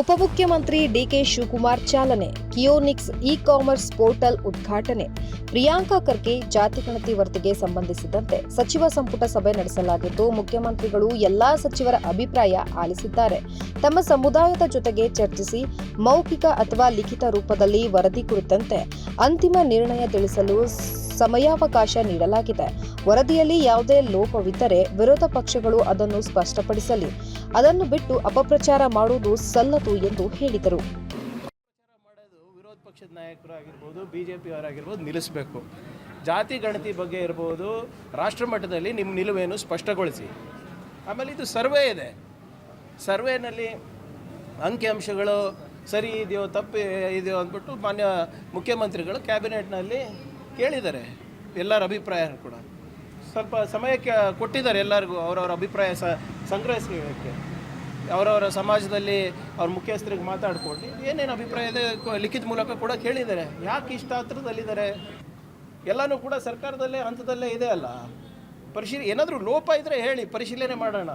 ಉಪಮುಖ್ಯಮಂತ್ರಿ ಡಿಕೆ ಶಿವಕುಮಾರ್ ಚಾಲನೆ. Keonics E commerce portal ಉದ್ಘಾಟನೆ. ಪ್ರಿಯಾಂಕಾ ಖರ್ಗೆ ಜಾತಿ ಗಣತಿ ವರದಿಗೆ ಸಂಬಂಧಿಸಿದಂತೆ ಸಚಿವ ಸಂಪುಟ ಸಭೆ ನಡೆಸಲಾಗಿದ್ದು, ಮುಖ್ಯಮಂತ್ರಿಗಳು ಎಲ್ಲಾ ಸಚಿವರ ಅಭಿಪ್ರಾಯ ಆಲಿಸಿದ್ದಾರೆ. ತಮ್ಮ ಸಮುದಾಯದ ಜೊತೆಗೆ ಚರ್ಚಿಸಿ, ಮೌಖಿಕ ಅಥವಾ ಲಿಖಿತ ರೂಪದಲ್ಲಿ ವರದಿ ಕುರಿತಂತೆ ಅಂತಿಮ ನಿರ್ಣಯ ತಿಳಿಸಲು ಸಮಯಾವಕಾಶ ನೀಡಲಾಗಿದೆ. ವರದಿಯಲ್ಲಿ ಯಾವುದೇ ಲೋಪವಿದ್ದರೆ ವಿರೋಧ ಪಕ್ಷಗಳು ಅದನ್ನು ಸ್ಪಷ್ಟಪಡಿಸಲಿ. ಅದನ್ನು ಬಿಟ್ಟು ಅಪಪ್ರಚಾರ ಮಾಡುವುದು ಸಲ್ಲದು ಎಂದು ಹೇಳಿದರು. ವಿರೋಧ ಪಕ್ಷದ ನಾಯಕರು ಆಗಿರ್ಬೋದು ಬಿ ಜೆ ಪಿಯವರಾಗಿರ್ಬೋದು ನಿಲ್ಲಿಸಬೇಕು. ಜಾತಿ ಗಣತಿ ಬಗ್ಗೆ ಇರ್ಬೋದು, ರಾಷ್ಟ್ರ ಮಟ್ಟದಲ್ಲಿ ನಿಮ್ಮ ನಿಲುವೇನು ಸ್ಪಷ್ಟಗೊಳಿಸಿ. ಆಮೇಲೆ ಇದು ಸರ್ವೆ ಇದೆ. ಸರ್ವೇನಲ್ಲಿ ಅಂಕಿಅಂಶಗಳು ಸರಿ ಇದೆಯೋ ತಪ್ಪು ಇದೆಯೋ ಅಂದ್ಬಿಟ್ಟು ಮಾನ್ಯ ಮುಖ್ಯಮಂತ್ರಿಗಳು ಕ್ಯಾಬಿನೆಟ್ನಲ್ಲಿ ಕೇಳಿದ್ದಾರೆ. ಎಲ್ಲರ ಅಭಿಪ್ರಾಯ ಕೂಡ. ಸ್ವಲ್ಪ ಸಮಯಕ್ಕೆ ಕೊಟ್ಟಿದ್ದಾರೆ ಎಲ್ಲರಿಗೂ ಅವರವರ ಅಭಿಪ್ರಾಯ ಸ, ಸಂಗ್ರಹಿಸಲಿಕ್ಕೆ. ಅವರವರ ಸಮಾಜದಲ್ಲಿ ಅವ್ರ ಮುಖ್ಯಸ್ಥರಿಗೆ ಮಾತಾಡ್ಕೊಂಡು ಏನೇನು ಅಭಿಪ್ರಾಯ ಇದೆ ಲಿಖಿತ ಮೂಲಕ ಕೂಡ ಕೇಳಿದ್ದಾರೆ. ಯಾಕೆ ಇಷ್ಟ ಹತ್ರದಲ್ಲಿದ್ದಾರೆ? ಎಲ್ಲನೂ ಕೂಡ ಸರ್ಕಾರದಲ್ಲೇ, ಹಂತದಲ್ಲೇ ಇದೆ ಅಲ್ಲ. ಪರಿಶೀಲ ಏನಾದರೂ ಲೋಪ ಇದ್ದರೆ ಹೇಳಿ, ಪರಿಶೀಲನೆ ಮಾಡೋಣ.